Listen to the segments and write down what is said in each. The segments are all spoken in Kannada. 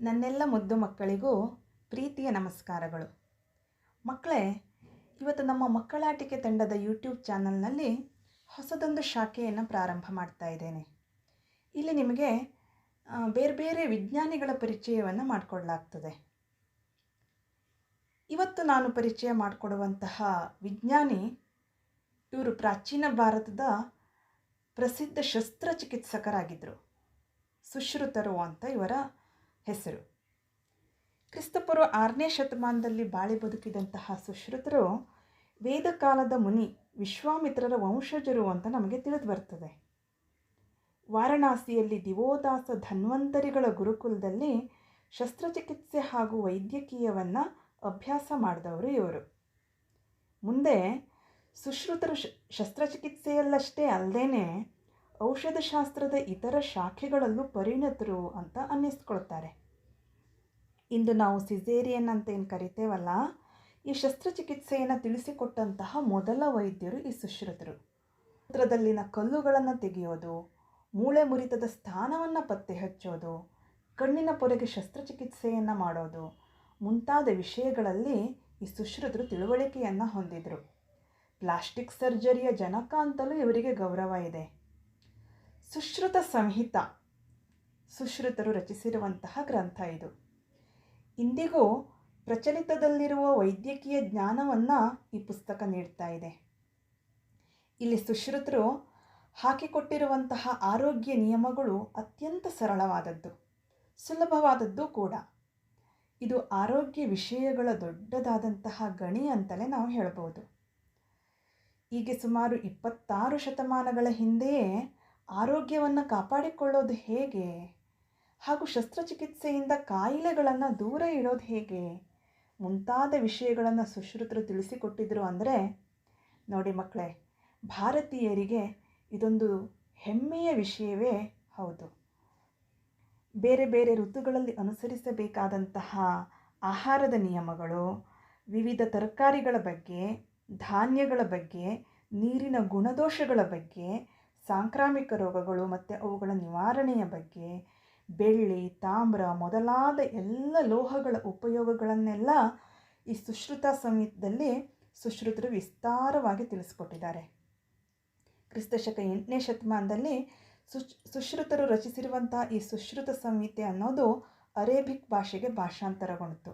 ನನ್ನೆಲ್ಲ ಮುದ್ದು ಮಕ್ಕಳಿಗೂ ಪ್ರೀತಿಯ ನಮಸ್ಕಾರಗಳು. ಮಕ್ಕಳೇ, ಇವತ್ತು ನಮ್ಮ ಮಕ್ಕಳಾಟಿಕೆ ತಂಡದ ಯೂಟ್ಯೂಬ್ ಚಾನಲ್ನಲ್ಲಿ ಹೊಸದೊಂದು ಶಾಖೆಯನ್ನು ಪ್ರಾರಂಭ ಮಾಡ್ತಾ ಇದ್ದೇನೆ. ಇಲ್ಲಿ ನಿಮಗೆ ಬೇರೆ ಬೇರೆ ವಿಜ್ಞಾನಿಗಳ ಪರಿಚಯವನ್ನು ಮಾಡಿಕೊಡ್ಲಾಗ್ತದೆ. ಇವತ್ತು ನಾನು ಪರಿಚಯ ಮಾಡಿಕೊಡುವಂತಹ ವಿಜ್ಞಾನಿ, ಇವರು ಪ್ರಾಚೀನ ಭಾರತದ ಪ್ರಸಿದ್ಧ ಶಸ್ತ್ರಚಿಕಿತ್ಸಕರಾಗಿದ್ದರು. ಸುಶ್ರುತರು ಅಂತ ಇವರ ಹೆಸರು. ಕ್ರಿಸ್ತಪೂರ್ವ ಆರನೇ ಶತಮಾನದಲ್ಲಿ ಬಾಳಿ ಬದುಕಿದಂತಹ ಸುಶ್ರುತರು ವೇದಕಾಲದ ಮುನಿ ವಿಶ್ವಾಮಿತ್ರರ ವಂಶಜರು ಅಂತ ನಮಗೆ ತಿಳಿದು ಬರ್ತದೆ. ವಾರಣಾಸಿಯಲ್ಲಿ ದಿವೋದಾಸ ಧನ್ವಂತರಿಗಳ ಗುರುಕುಲದಲ್ಲಿ ಶಸ್ತ್ರಚಿಕಿತ್ಸೆ ಹಾಗೂ ವೈದ್ಯಕೀಯವನ್ನು ಅಭ್ಯಾಸ ಮಾಡಿದವರು ಇವರು. ಮುಂದೆ ಸುಶ್ರುತರು ಶಸ್ತ್ರಚಿಕಿತ್ಸೆಯಲ್ಲಷ್ಟೇ ಅಲ್ಲದೇ ಔಷಧಶಾಸ್ತ್ರದ ಇತರ ಶಾಖೆಗಳಲ್ಲೂ ಪರಿಣತರು ಅಂತ ಅನ್ನಿಸ್ಕೊಳ್ತಾರೆ. ಇಂದು ನಾವು ಸಿಸೇರಿಯನ್ ಅಂತ ಏನು ಕರಿತೇವಲ್ಲ, ಈ ಶಸ್ತ್ರಚಿಕಿತ್ಸೆಯನ್ನು ತಿಳಿಸಿಕೊಟ್ಟಂತಹ ಮೊದಲ ವೈದ್ಯರು ಈ ಸುಶ್ರುತರು. ಮೂತ್ರದಲ್ಲಿನ ಕಲ್ಲುಗಳನ್ನು ತೆಗೆಯೋದು, ಮೂಳೆ ಮುರಿತದ ಸ್ಥಾನವನ್ನು ಪತ್ತೆ ಹಚ್ಚೋದು, ಕಣ್ಣಿನ ಪೊರೆಗೆ ಶಸ್ತ್ರಚಿಕಿತ್ಸೆಯನ್ನು ಮಾಡೋದು, ಮುಂತಾದ ವಿಷಯಗಳಲ್ಲಿ ಈ ಸುಶ್ರುತರು ತಿಳುವಳಿಕೆಯನ್ನು ಹೊಂದಿದರು. ಪ್ಲಾಸ್ಟಿಕ್ ಸರ್ಜರಿಯ ಜನಕ ಅಂತಲೂ ಇವರಿಗೆ ಗೌರವ ಇದೆ. ಸುಶ್ರುತ ಸಂಹಿತ. ಸುಶ್ರುತರು ರಚಿಸಿರುವಂತಹ ಗ್ರಂಥ ಇದು. ಇಂದಿಗೂ ಪ್ರಚಲಿತದಲ್ಲಿರುವ ವೈದ್ಯಕೀಯ ಜ್ಞಾನವನ್ನು ಈ ಪುಸ್ತಕ ನೀಡ್ತಾ ಇದೆ. ಇಲ್ಲಿ ಸುಶ್ರುತರು ಹಾಕಿಕೊಟ್ಟಿರುವಂತಹ ಆರೋಗ್ಯ ನಿಯಮಗಳು ಅತ್ಯಂತ ಸರಳವಾದದ್ದು, ಸುಲಭವಾದದ್ದು ಕೂಡ. ಇದು ಆರೋಗ್ಯ ವಿಷಯಗಳ ದೊಡ್ಡದಾದಂತಹ ಗಣಿ ಅಂತಲೇ ನಾವು ಹೇಳ್ಬೋದು ಹೀಗೆ ಸುಮಾರು ಇಪ್ಪತ್ತಾರು ಶತಮಾನಗಳ ಹಿಂದೆಯೇ ಆರೋಗ್ಯವನ್ನು ಕಾಪಾಡಿಕೊಳ್ಳೋದು ಹೇಗೆ? ಹಾಗೂ ಶಸ್ತ್ರಚಿಕಿತ್ಸೆಯಿಂದ ಕಾಯಿಲೆಗಳನ್ನು ದೂರ ಇಡೋದು ಹೇಗೆ? ಮುಂತಾದ ವಿಷಯಗಳನ್ನು ಸುಶ್ರುತರು ತಿಳಿಸಿಕೊಟ್ಟಿದ್ರು ಅಂದರೆ, ನೋಡಿ ಮಕ್ಕಳೇ ಭಾರತೀಯರಿಗೆ ಇದೊಂದು ಹೆಮ್ಮೆಯ ವಿಷಯವೇ ಹೌದು. ಬೇರೆ ಬೇರೆ ಋತುಗಳಲ್ಲಿ ಅನುಸರಿಸಬೇಕಾದಂತಹ ಆಹಾರದ ನಿಯಮಗಳು, ವಿವಿಧ ತರಕಾರಿಗಳ ಬಗ್ಗೆ, ಧಾನ್ಯಗಳ ಬಗ್ಗೆ, ನೀರಿನ ಗುಣದೋಷಗಳ ಬಗ್ಗೆ ಸಾಂಕ್ರಾಮಿಕ ರೋಗಗಳು ಮತ್ತು ಅವುಗಳ ನಿವಾರಣೆಯ ಬಗ್ಗೆ ಬೆಳ್ಳಿ, ತಾಮ್ರ ಮೊದಲಾದ ಎಲ್ಲ ಲೋಹಗಳ ಉಪಯೋಗಗಳನ್ನೆಲ್ಲ ಈ ಸುಶ್ರುತ ಸಂಹಿತದಲ್ಲಿ ಸುಶ್ರುತರು ವಿಸ್ತಾರವಾಗಿ ತಿಳಿಸ್ಕೊಟ್ಟಿದ್ದಾರೆ. ಕ್ರಿಸ್ತಶಕ ಎಂಟನೇ ಶತಮಾನದಲ್ಲಿ ಸುಶ್, ಸುಶ್ರುತರು ರಚಿಸಿರುವಂಥ ಈ ಸುಶ್ರುತ ಸಂಹಿತೆ ಅನ್ನೋದು ಅರೇಬಿಕ್ ಭಾಷೆಗೆ ಭಾಷಾಂತರಗೊಂಡಿತು.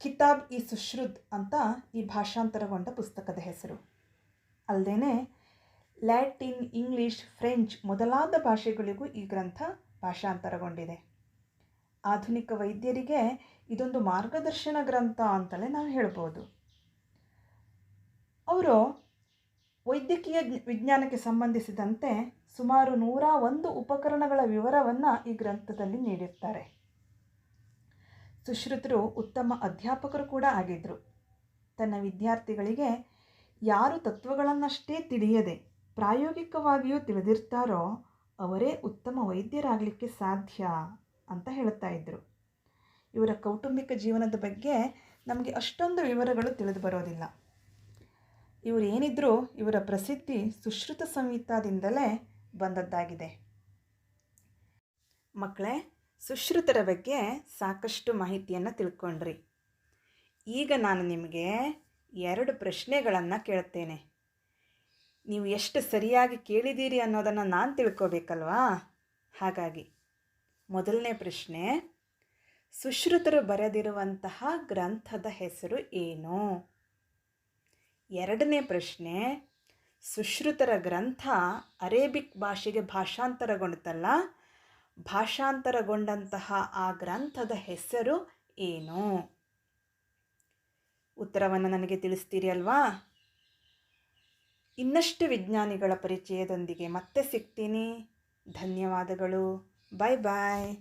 ಕಿತಾಬ್ ಇ ಸುಶ್ರುತ್ ಅಂತ ಈ ಭಾಷಾಂತರಗೊಂಡ ಪುಸ್ತಕದ ಹೆಸರು. ಅಲ್ಲದೇ ಲ್ಯಾಟಿನ್, ಇಂಗ್ಲಿಷ್, ಫ್ರೆಂಚ್ ಮೊದಲಾದ ಭಾಷೆಗಳಿಗೂ ಈ ಗ್ರಂಥ ಭಾಷಾಂತರಗೊಂಡಿದೆ. ಆಧುನಿಕ ವೈದ್ಯರಿಗೆ ಇದೊಂದು ಮಾರ್ಗದರ್ಶನ ಗ್ರಂಥ ಅಂತಲೇ ನಾವು ಹೇಳ್ಬೋದು. ಅವರು ವೈದ್ಯಕೀಯ ವಿಜ್ಞಾನಕ್ಕೆ ಸಂಬಂಧಿಸಿದಂತೆ ಸುಮಾರು ನೂರ ಒಂದು ಉಪಕರಣಗಳ ವಿವರವನ್ನು ಈ ಗ್ರಂಥದಲ್ಲಿ ನೀಡಿರ್ತಾರೆ. ಸುಶ್ರುತರು ಉತ್ತಮ ಅಧ್ಯಾಪಕರು ಕೂಡ ಆಗಿದ್ದರು ತನ್ನ ವಿದ್ಯಾರ್ಥಿಗಳಿಗೆ ಯಾರು ತತ್ವಗಳನ್ನಷ್ಟೇ ತಿಳಿಯದೆ ಪ್ರಾಯೋಗಿಕವಾಗಿಯೂ ತಿಳಿದಿರ್ತಾರೋ ಅವರೇ ಉತ್ತಮ ವೈದ್ಯರಾಗಲಿಕ್ಕೆ ಸಾಧ್ಯ ಅಂತ ಹೇಳ್ತಾ ಇದ್ದರು ಇವರ ಕೌಟುಂಬಿಕ ಜೀವನದ ಬಗ್ಗೆ ನಮಗೆ ಅಷ್ಟೊಂದು ವಿವರಗಳು ತಿಳಿದು ಬರೋದಿಲ್ಲ. ಇವರು ಇವರ ಪ್ರಸಿದ್ಧಿ ಸುಶ್ರುತ ಸಂಹಿತಾದಿಂದಲೇ ಬಂದದ್ದಾಗಿದೆ. ಮಕ್ಕಳೇ ಸುಶ್ರುತರ ಬಗ್ಗೆ ಸಾಕಷ್ಟು ಮಾಹಿತಿಯನ್ನು ತಿಳ್ಕೊಂಡ್ರಿ. ಈಗ ನಾನು ನಿಮಗೆ ಎರಡು ಪ್ರಶ್ನೆಗಳನ್ನು ಕೇಳ್ತೇನೆ. ನೀವು ಎಷ್ಟು ಸರಿಯಾಗಿ ಕೇಳಿದ್ದೀರಿ ಅನ್ನೋದನ್ನು ನಾನು ತಿಳ್ಕೋಬೇಕಲ್ವಾ? ಹಾಗಾಗಿ, ಮೊದಲನೇ ಪ್ರಶ್ನೆ, ಸುಶ್ರುತರು ಬರೆದಿರುವಂತಹ ಗ್ರಂಥದ ಹೆಸರು ಏನು? ಎರಡನೇ ಪ್ರಶ್ನೆ, ಸುಶ್ರುತರ ಗ್ರಂಥ ಅರೇಬಿಕ್ ಭಾಷೆಗೆ ಭಾಷಾಂತರಗೊಂಡಿತಲ್ಲ ಭಾಷಾಂತರಗೊಂಡಂತಹ ಆ ಗ್ರಂಥದ ಹೆಸರು ಏನು? ಉತ್ತರವನ್ನು ನನಗೆ ತಿಳಿಸ್ತೀರಿ ಅಲ್ವಾ? ಇನ್ನಷ್ಟು ವಿಜ್ಞಾನಿಗಳ ಪರಿಚಯದೊಂದಿಗೆ ಮತ್ತೆ ಸಿಗ್ತೀನಿ. ಧನ್ಯವಾದಗಳು. ಬಾಯ್ ಬಾಯ್